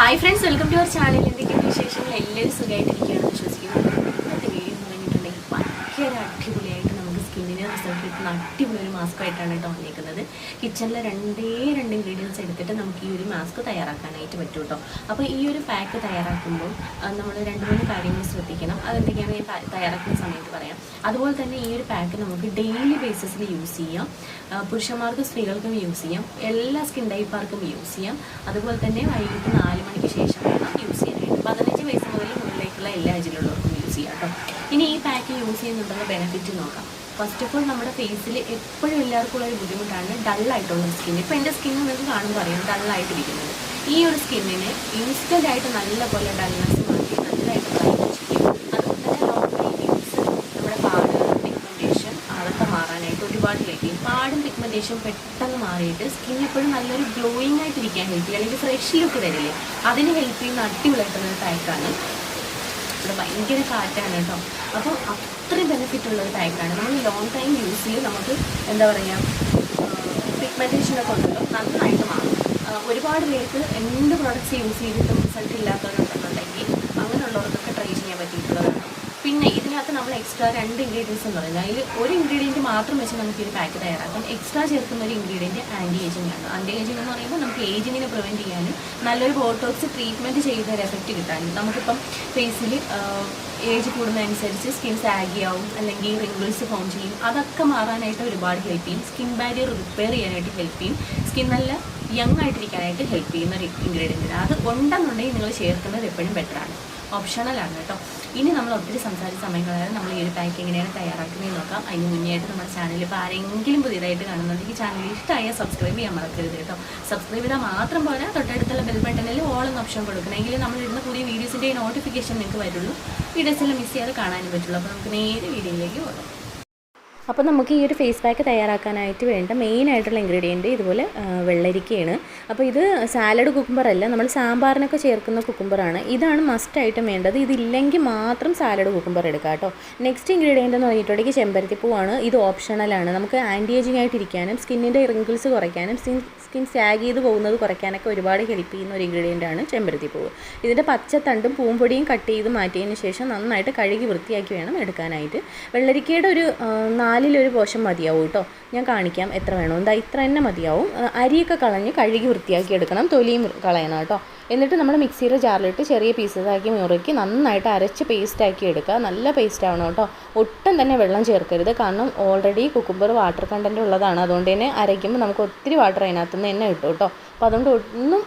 Hi friends welcome to our channel എന്തൊക്കെയാണ് വിശേഷങ്ങൾ? എല്ലാവരും സുഖമായിട്ടിരിക്കുകയാണ് വിശ്വസിക്കുന്നത് ഇന്നത്തെ വീഡിയോ കഴിഞ്ഞിട്ടുണ്ടെങ്കിൽ ഭയങ്കര അടിപൊളിയായിട്ട് സ്കിന്നിന് റിസൾട്ട് കിട്ടുന്ന അടിപൊളി ഒരു മാസ്ക് ആയിട്ടാണ് കേട്ടോ വന്നിരിക്കുന്നത് കിച്ചണിലെ രണ്ടേ രണ്ട് ഇൻഗ്രീഡിയൻസ് എടുത്തിട്ട് നമുക്ക് ഈ ഒരു മാസ്ക് തയ്യാറാക്കാനായിട്ട് പറ്റും കേട്ടോ അപ്പോൾ ഈ ഒരു പാക്ക് തയ്യാറാക്കുമ്പോൾ നമ്മൾ രണ്ട് മൂന്ന് കാര്യങ്ങൾ ശ്രദ്ധിക്കണം. അതെന്തൊക്കെയാണ് ഈ തയ്യാറാക്കുന്ന സമയത്ത് പറയാം. അതുപോലെ തന്നെ ഈ ഒരു പാക്ക് നമുക്ക് ഡെയിലി ബേസിസിൽ യൂസ് ചെയ്യാം. പുരുഷന്മാർക്കും സ്ത്രീകൾക്കും യൂസ് ചെയ്യാം. എല്ലാ സ്കിൻ ടൈപ്പാർക്കും യൂസ് ചെയ്യാം. അതുപോലെ തന്നെ വൈകിട്ട് നാല് മണിക്ക് ശേഷം വേണം യൂസ് ചെയ്യാനായിട്ട്. പതിനഞ്ച് വയസ്സ് മുതൽ മുകളിലേക്കുള്ള എല്ലാ ഏജിലുള്ളവർക്കും യൂസ് ചെയ്യാം കേട്ടോ ഇനി ഈ പാക്ക് യൂസ് ചെയ്യുന്നുണ്ടെന്ന് ബെനിഫിറ്റ് നോക്കാം. ഫസ്റ്റ് ഓഫ് ഓൾ നമ്മുടെ ഫേസിൽ എപ്പോഴും എല്ലാവർക്കും ഉള്ള ഒരു ബുദ്ധിമുട്ടാണ് ഡള്ളായിട്ടുള്ള സ്കിൻ ഇപ്പോൾ എന്റെ സ്കിൻ നിങ്ങൾക്ക് കാണുമ്പോൾ അറിയാം ഡള്ളായിട്ടിരിക്കുന്നത് ഈ ഒരു സ്കിന്നിനെ ഇൻസ്റ്റന്റ് ആയിട്ട് നല്ല പോലെ ഡൾനെസ് മാറ്റി നല്ലതായിട്ട് ചെയ്യും. അതുപോലെ തന്നെ ലോങ് ടൈം നമ്മുടെ പാട് പിഗ്മെന്റേഷൻ അതൊക്കെ മാറാനായിട്ട് ഒരുപാട് ഹെൽപ്പ് ചെയ്യും. പാടും പിഗ്മെന്റേഷൻ പെട്ടെന്ന് മാറിയിട്ട് സ്കിൻ എപ്പോഴും നല്ലൊരു ഗ്ലോയിങ് ആയിട്ടിരിക്കാൻ ഹെൽപ്പ് ചെയ്യും. അല്ലെങ്കിൽ ഫ്രഷ് ലുക്ക് തരില്ലേ അതിന് ഹെൽപ്പ് ചെയ്യുന്ന അടിപൊളിയായിട്ടുള്ള ഒരു പാക്കാണ് ഇവിടെ ഭയങ്കര കാറ്റാണ് കേട്ടോ. അപ്പോൾ അത്രയും ബെനിഫിറ്റ് ഉള്ള ഒരു പാക്കാണ് നമ്മൾ ലോങ് ടൈം യൂസ് ചെയ്ത് നമുക്ക് എന്താ പറയുക പിഗ്മെന്റേഷനൊക്കെ ഉണ്ടല്ലോ നന്നായിട്ട് മാറും. ഒരുപാട് പേർക്ക് എന്ത് പ്രോഡക്റ്റ്സ് യൂസ് ചെയ്തിട്ടും റിസൾട്ട് ഇല്ലാത്തവരുണ്ടെന്നുണ്ടെങ്കിൽ അങ്ങനെയുള്ളവർക്കൊക്കെ ട്രൈ ചെയ്യാൻ പറ്റിയിട്ടുള്ളതാണ്. പിന്നെ ഇതിനകത്ത് നമ്മൾ എക്സ്ട്രാ രണ്ട് ഇൻഗ്രീഡിയൻസ് എന്ന് പറയുന്നത്. അതിൽ ഒരു ഇൻഗ്രീഡിയന്റ് മാത്രം വെച്ച് നമുക്ക് ഒരു പാക്ക് തയ്യാറാക്കാം. എക്സ്ട്രാ ചേർക്കുന്ന ഒരു ഇൻഗ്രീഡിയന്റ് ആന്റി ഏജിംഗ് ആണ്. ആന്റി ഏജിംഗ് എന്ന് പറയുമ്പോൾ നമുക്ക് ഏജിങ്ങിനെ പ്രിവെന്റ് ചെയ്യാനും നല്ലൊരു ബോട്ടോക്സ് ട്രീറ്റ്മെന്റ് ചെയ്ത ഒരു എഫക്റ്റ് കിട്ടാനും. നമുക്കിപ്പം ഫേസിൽ ഏജ് കൂടുന്നതനുസരിച്ച് സ്കിൻ സാഗി ആവും അല്ലെങ്കിൽ റിങ്കിൾസ് ഫോം ചെയ്യും. അതൊക്കെ മാറാനായിട്ട് ഒരുപാട് ഹെൽപ്പ് ചെയ്യും. സ്കിൻ ബാരിയർ റിപ്പയർ ചെയ്യാനായിട്ട് ഹെൽപ്പ് ചെയ്യും. സ്കിൻ നല്ല യങ് ആയിട്ടിരിക്കാനായിട്ട് ഹെൽപ്പ് ചെയ്യുന്ന ഒരു ഇൻഗ്രീഡിയന്റ് അത് ഉണ്ടെന്നുണ്ടെങ്കിൽ നിങ്ങൾ ചേർക്കുന്നത് എപ്പോഴും ബെറ്ററാണ് ഓപ്ഷണലാണ് കേട്ടോ. ഇനി നമ്മൾ ഒത്തിരി സംസാരിച്ച സമയം കളയാതെ നമ്മൾ ഈ ഒരു പാക്ക് എങ്ങനെയാണ് തയ്യാറാക്കുന്നത് നോക്കാം. അതിന് മുന്നേ നമ്മുടെ ചാനൽ ഇപ്പോൾ ആരെങ്കിലും പുതിയതായിട്ട് കാണുന്നുണ്ടെങ്കിൽ ചാനൽ ഇഷ്ടമായ സബ്സ്ക്രൈബ് ചെയ്യാൻ മറക്കരുത് കേട്ടോ. സബ്സ്ക്രൈബ് ചെയ്താൽ മാത്രം പോരാ തൊട്ടടുത്തുള്ള ബെൽ ബട്ടണിൽ ഓൾ എന്ന ഓപ്ഷൻ കൊടുക്കണമെങ്കിൽ നമ്മൾ ഇടുന്ന പുതിയ വീഡിയോസിന്റെ നോട്ടിഫിക്കേഷൻ നിങ്ങൾക്ക് വരുള്ളൂ. വീഡിയോസെല്ലാം മിസ് ചെയ്യാതെ കാണാനും പറ്റുള്ളൂ. അപ്പോൾ നമുക്ക് നേരെ വീഡിയോയിലേക്ക് പോകാം. അപ്പോൾ നമുക്ക് ഈ ഒരു ഫേസ് പാക്ക് തയ്യാറാക്കാനായിട്ട് വേണ്ട മെയിൻ ആയിട്ടുള്ള ഇൻഗ്രീഡിയന്റ് ഇതുപോലെ വെള്ളരിക്കയാണ്. അപ്പോൾ ഇത് സാലഡ് കുക്കുംബർ നമ്മൾ സാമ്പാറിനൊക്കെ ചേർക്കുന്ന കുക്കുംബറാണ് ഇതാണ് മസ്റ്റായിട്ടും വേണ്ടത്. ഇതില്ലെങ്കിൽ മാത്രം സാലഡ് കുക്കുംബർ എടുക്കുക കേട്ടോ. നെക്സ്റ്റ് ഇൻഗ്രീഡിയന്റ് എന്ന് പറഞ്ഞിട്ടുണ്ടെങ്കിൽ ചെമ്പരത്തിപ്പൂവാണ് ഇത് ഓപ്ഷണലാണ് നമുക്ക് ആന്റി ഏജിങ് ആയിട്ടിരിക്കാനും സ്കിന്നിന്റെ റിങ്കിൾസ് കുറയ്ക്കാനും സ്കിൻ സ്കിൻ സാഗ് ചെയ്ത് പോകുന്നത് കുറയ്ക്കാനൊക്കെ ഒരുപാട് ഹെൽപ്പ് ചെയ്യുന്ന ഒരു ഇൻഗ്രീഡിയന്റ് ആണ് ചെമ്പരത്തിപ്പൂവ് ഇതിന്റെ പച്ചത്തണ്ടും പൂമ്പൊടിയും കട്ട് ചെയ്ത് മാറ്റിയതിന് ശേഷം നന്നായിട്ട് കഴുകി വൃത്തിയാക്കി വേണം എടുക്കാനായിട്ട്. വെള്ളരിക്കയുടെ ഒരു നാലിലൊരു പോഷൻ മതിയാവും കേട്ടോ ഞാൻ കാണിക്കാം എത്ര വേണോ. എന്താ ഇത്ര തന്നെ മതിയാവും. അരിയൊക്കെ കളഞ്ഞ് കഴുകി വൃത്തിയാക്കി എടുക്കണം. തൊലിയും കളയണം കേട്ടോ. എന്നിട്ട് നമ്മൾ മിക്സിയുടെ ജാറിലിട്ട് ചെറിയ പീസസ് ആക്കി മുറുക്കി നന്നായിട്ട് അരച്ച് പേസ്റ്റാക്കി എടുക്കുക. നല്ല പേസ്റ്റ് ആവണം കേട്ടോ. ഒട്ടും തന്നെ വെള്ളം ചേർക്കരുത്. കാരണം ഓൾറെഡി കുക്കുംബർ വാട്ടർ കണ്ടന്റ് ഉള്ളതാണ്. അതുകൊണ്ട് തന്നെ അരയ്ക്കുമ്പോൾ നമുക്ക് ഒത്തിരി വാട്ടർ അതിനകത്തുനിന്ന് തന്നെ കിട്ടും കേട്ടോ. അപ്പോൾ അതുകൊണ്ട് ഒന്നും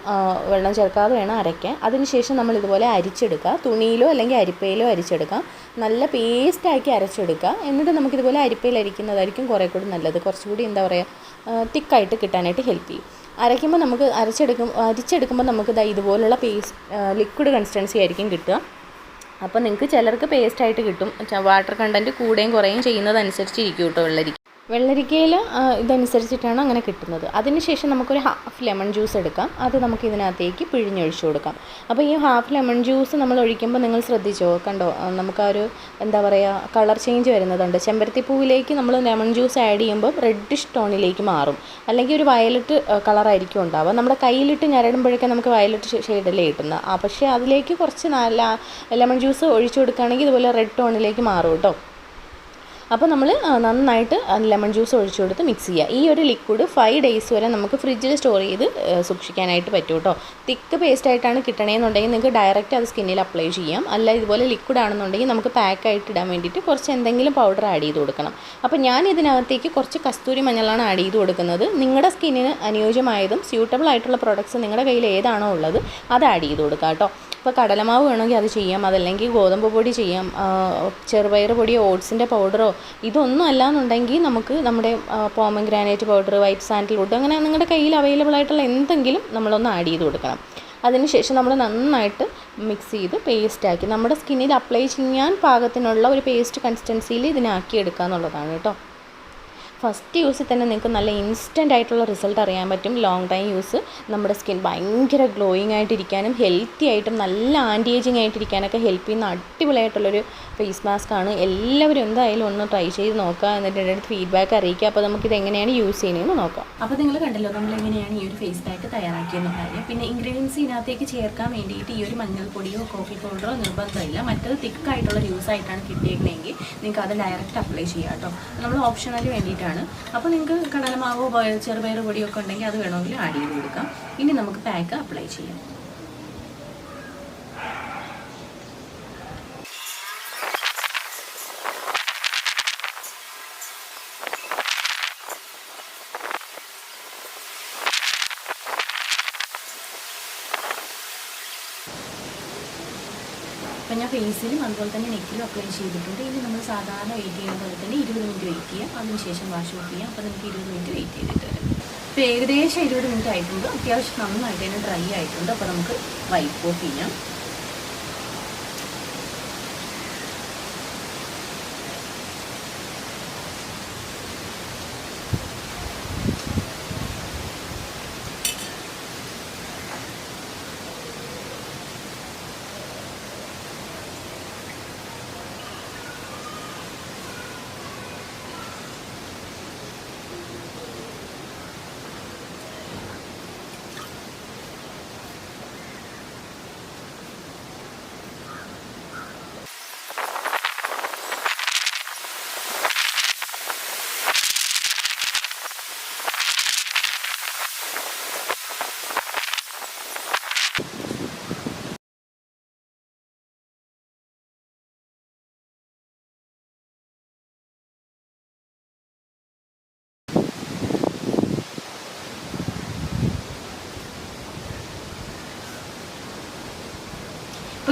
വെള്ളം ചേർക്കാതെ വേണം അരയ്ക്കാൻ. അതിനുശേഷം നമ്മൾ ഇതുപോലെ അരിച്ചെടുക്കുക. തുണിയിലോ അല്ലെങ്കിൽ അരിപ്പയിലോ അരിച്ചെടുക്കാം നല്ല പേസ്റ്റാക്കി അരച്ചെടുക്കുക. എന്നിട്ട് നമുക്കിതുപോലെ അരിപ്പയിൽ അരിക്കുന്നതായിരിക്കും കുറേ കൂടി നല്ലത്. കുറച്ചുകൂടി എന്താ പറയുക തിക്കായിട്ട് കിട്ടാനായിട്ട് ഹെൽപ്പ് ചെയ്യും. അരയ്ക്കുമ്പോൾ നമുക്ക് അരച്ചെടുക്കും അരിച്ചെടുക്കുമ്പോൾ നമുക്ക് ഇതാ ഇതുപോലുള്ള പേസ്റ്റ് ലിക്വിഡ് കൺസിസ്റ്റൻസി ആയിരിക്കും കിട്ടുക. അപ്പോൾ നിങ്ങൾക്ക് ചിലർക്ക് പേസ്റ്റായിട്ട് കിട്ടും. വാട്ടർ കണ്ടന്റ് കൂടുകയും ചെയ്യുന്നതനുസരിച്ച് ഇരിക്കും കേട്ടോ വെള്ളരിക്ക. വെള്ളരിക്കയിൽ ഇതനുസരിച്ചിട്ടാണ് അങ്ങനെ കിട്ടുന്നത്. അതിനുശേഷം നമുക്കൊരു ഹാഫ് ലെമൺ ജ്യൂസ് എടുക്കാം. അത് നമുക്ക് ഇതിനകത്തേക്ക് പിഴിഞ്ഞൊഴിച്ചു കൊടുക്കാം. അപ്പോൾ ഈ ഹാഫ് ലെമൺ ജ്യൂസ് നമ്മൾ ഒഴിക്കുമ്പോൾ നിങ്ങൾ ശ്രദ്ധിച്ചോ? കണ്ടോ? നമുക്ക് ആ ഒരു എന്താ പറയുക കളർ ചേഞ്ച് വരുന്നതുണ്ട്. ചെമ്പരത്തിപ്പൂവിലേക്ക് നമ്മൾ ലെമൺ ജ്യൂസ് ആഡ് ചെയ്യുമ്പോൾ റെഡിഷ് ടോണിലേക്ക് മാറും. അല്ലെങ്കിൽ ഒരു വയലറ്റ് കളറായിരിക്കും ഉണ്ടാവുക. നമ്മുടെ കയ്യിലിട്ട് ഞരടുമ്പോഴൊക്കെ നമുക്ക് വയലറ്റ് ഷെയ്ഡല്ലേ കിട്ടുന്നത്. ആ പക്ഷേ അതിലേക്ക് കുറച്ച് നല്ല ലെമൺ ജ്യൂസ് ഒഴിച്ചു കൊടുക്കുകയാണെങ്കിൽ ഇതുപോലെ റെഡ് ടോണിലേക്ക് മാറും കേട്ടോ. അപ്പോൾ നമ്മൾ നന്നായിട്ട് ലെമൺ ജ്യൂസ് ഒഴിച്ചു കൊടുത്ത് മിക്സ് ചെയ്യുക ഈ ഒരു ലിക്വിഡ് ഫൈവ് ഡേയ്സ് വരെ നമുക്ക് ഫ്രിഡ്ജിൽ സ്റ്റോർ ചെയ്ത് സൂക്ഷിക്കാനായിട്ട് പറ്റും കേട്ടോ തിക്ക് പേസ്റ്റ് ആയിട്ടാണ് കിട്ടണമെന്നുണ്ടെങ്കിൽ നിങ്ങൾക്ക് ഡയറക്റ്റ് അത് സ്കിന്നിൽ അപ്ലൈ ചെയ്യാം. അല്ല ഇതുപോലെ ലിക്വിഡ് ആണെന്നുണ്ടെങ്കിൽ നമുക്ക് പാക്ക് ആയിട്ട് ഇടാൻ വേണ്ടിയിട്ട് കുറച്ച് എന്തെങ്കിലും പൗഡർ ആഡ് ചെയ്ത് കൊടുക്കണം. അപ്പോൾ ഞാൻ ഇതിനകത്തേക്ക് കുറച്ച് കസ്തൂരി മഞ്ഞളാണ് ആഡ് ചെയ്ത് കൊടുക്കുന്നത്. നിങ്ങളുടെ സ്കിന്നിന് അനുയോജ്യമായതും സ്യൂട്ടബിൾ ആയിട്ടുള്ള പ്രോഡക്റ്റ്സ് നിങ്ങളുടെ കയ്യിൽ ഏതാണോ ഉള്ളത് അത് ആഡ് ചെയ്ത് കൊടുക്കുക കേട്ടോ ഇപ്പോൾ കടലമാവ് വേണമെങ്കിൽ അത് ചെയ്യാം. അതല്ലെങ്കിൽ ഗോതമ്പ് പൊടി ചെയ്യാം. ചെറുപയർ പൊടിയോ ഓട്സിന്റെ പൗഡറോ ഇതൊന്നും അല്ലാന്നുണ്ടെങ്കിൽ നമുക്ക് നമ്മുടെ പോമഗ്രാനൈറ്റ് പൗഡർ വൈറ്റ് സാൻഡൽവുഡ് അങ്ങനെ നിങ്ങളുടെ കയ്യിൽ അവൈലബിൾ ആയിട്ടുള്ള എന്തെങ്കിലും നമ്മളൊന്ന് ആഡ് ചെയ്ത് കൊടുക്കണം. അതിനുശേഷം നമ്മൾ നന്നായിട്ട് മിക്സ് ചെയ്ത് പേസ്റ്റ് ആക്കി. നമ്മുടെ സ്കിന്നിൽ അപ്ലൈ ചെയ്യാൻ പാകത്തിനുള്ള ഒരു പേസ്റ്റ് കൺസിസ്റ്റൻസിയിൽ ഇതിനാക്കി എടുക്കുക എന്നുള്ളതാണ് കേട്ടോ. ഫസ്റ്റ് യൂസിൽ തന്നെ നിങ്ങൾക്ക് നല്ല ഇൻസ്റ്റന്റ് ആയിട്ടുള്ള റിസൾട്ട് അറിയാൻ പറ്റും. ലോങ് ടൈം യൂസ് നമ്മുടെ സ്കിൻ ഭയങ്കര ഗ്ലോയിങ് ആയിട്ടിരിക്കാനും ഹെൽത്തി ആയിട്ടും നല്ല ആന്റി ഏജിങ് ആയിട്ടിരിക്കാനൊക്കെ ഹെൽപ്പ് ചെയ്യുന്ന അടിപൊളിയായിട്ടുള്ളൊരു ഫേസ് മാസ്ക് ആണ് എല്ലാവരും എന്തായാലും ഒന്ന് ട്രൈ ചെയ്ത് നോക്കുക എന്നിട്ട് എന്റെ അടുത്ത് ഫീഡ്ബാക്ക് അറിയിക്കുക അപ്പോൾ നമുക്ക് ഇത് എങ്ങനെയാണ് യൂസ് ചെയ്യുന്നതെന്ന് നോക്കാം. അപ്പോൾ നിങ്ങൾ കണ്ടല്ലോ നമ്മൾ എങ്ങനെയാണ് ഈ ഒരു ഫേസ് പാക്ക് തയ്യാറാക്കിയെന്ന്. കാര്യം പിന്നെ ഇൻഗ്രീഡിയൻസ് ഇതിനകത്തേക്ക് ചേർക്കാൻ വേണ്ടിയിട്ട് ഈ ഒരു മഞ്ഞൾപ്പൊടിയോ കോഫി പൗഡറോ നിർബന്ധമില്ല. മറ്റത് തിക്കായിട്ടുള്ള ജ്യൂസ് ആയിട്ടാണ് കിട്ടിയേക്കണമെങ്കിൽ നിങ്ങൾക്ക് അത് ഡയറക്റ്റ് അപ്ലൈ ചെയ്യാം കേട്ടോ. നമ്മൾ ഓപ്ഷണലി വേണ്ടിയിട്ടാണ്. അപ്പോൾ നിങ്ങൾക്ക് കടലമാവോ ചെറുപയർ പൊടിയോ ഒക്കെ ഉണ്ടെങ്കിൽ അത് വേണമെങ്കിൽ ആഡ് ചെയ്ത് കൊടുക്കാം. ഇനി നമുക്ക് പാക്ക് അപ്ലൈ ചെയ്യാം. അപ്പോൾ ഞാൻ ഫേസിലും അതുപോലെ തന്നെ നെക്കിലും അപ്ലൈ ചെയ്തിട്ടുണ്ട്. ഇനി നമ്മൾ സാധാരണ വെയിറ്റ് ചെയ്യുന്ന പോലെ തന്നെ ഇരുപത് മിനിറ്റ് വെയിറ്റ് ചെയ്യാം. അതിനുശേഷം വാഷ് ഓഫ് ചെയ്യാം. അപ്പോൾ നമുക്ക് ഇരുപത് മിനിറ്റ് വെയിറ്റ് ചെയ്തിട്ട് വരും. ഇപ്പോൾ ഏകദേശം ഇരുപത് മിനിറ്റ് ആയിട്ടുണ്ട്. അത്യാവശ്യം നന്നായിട്ട് തന്നെ ഡ്രൈ ആയിട്ടുണ്ട്. അപ്പോൾ നമുക്ക് വൈപ്പ് ഓഫ് ചെയ്യാം.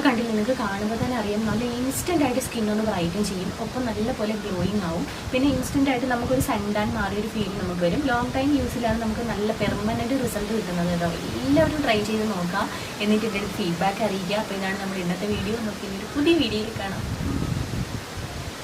ഇപ്പോൾ കണ്ടില്ല നിങ്ങൾക്ക് കാണുമ്പോൾ തന്നെ അറിയാം നല്ല ഇൻസ്റ്റന്റ് ആയിട്ട് സ്കിൻ ഒന്ന് ബ്രൈറ്റൻ ചെയ്യും. ഒപ്പം നല്ലപോലെ ഗ്ലോയിങ് ആവും. പിന്നെ ഇൻസ്റ്റന്റ് ആയിട്ട് നമുക്കൊരു സൺടാൻ മാറിയൊരു ഫീൽ നമുക്ക് വരും. ലോങ് ടൈം യൂസിലാണ് നമുക്ക് നല്ല പെർമനന്റ് റിസൾട്ട് കിട്ടുന്നത് കേട്ടോ. എല്ലാവരും ട്രൈ ചെയ്ത് നോക്കാം. എന്നിട്ട് ഇതിന്റെ ഫീഡ്ബാക്ക് അറിയിക്കുക. അപ്പോൾ ഇതാണ് നമ്മുടെ ഇന്നത്തെ വീഡിയോ നമുക്ക് ഇനി ഒരു പുതിയ വീഡിയോയിൽ കാണാം.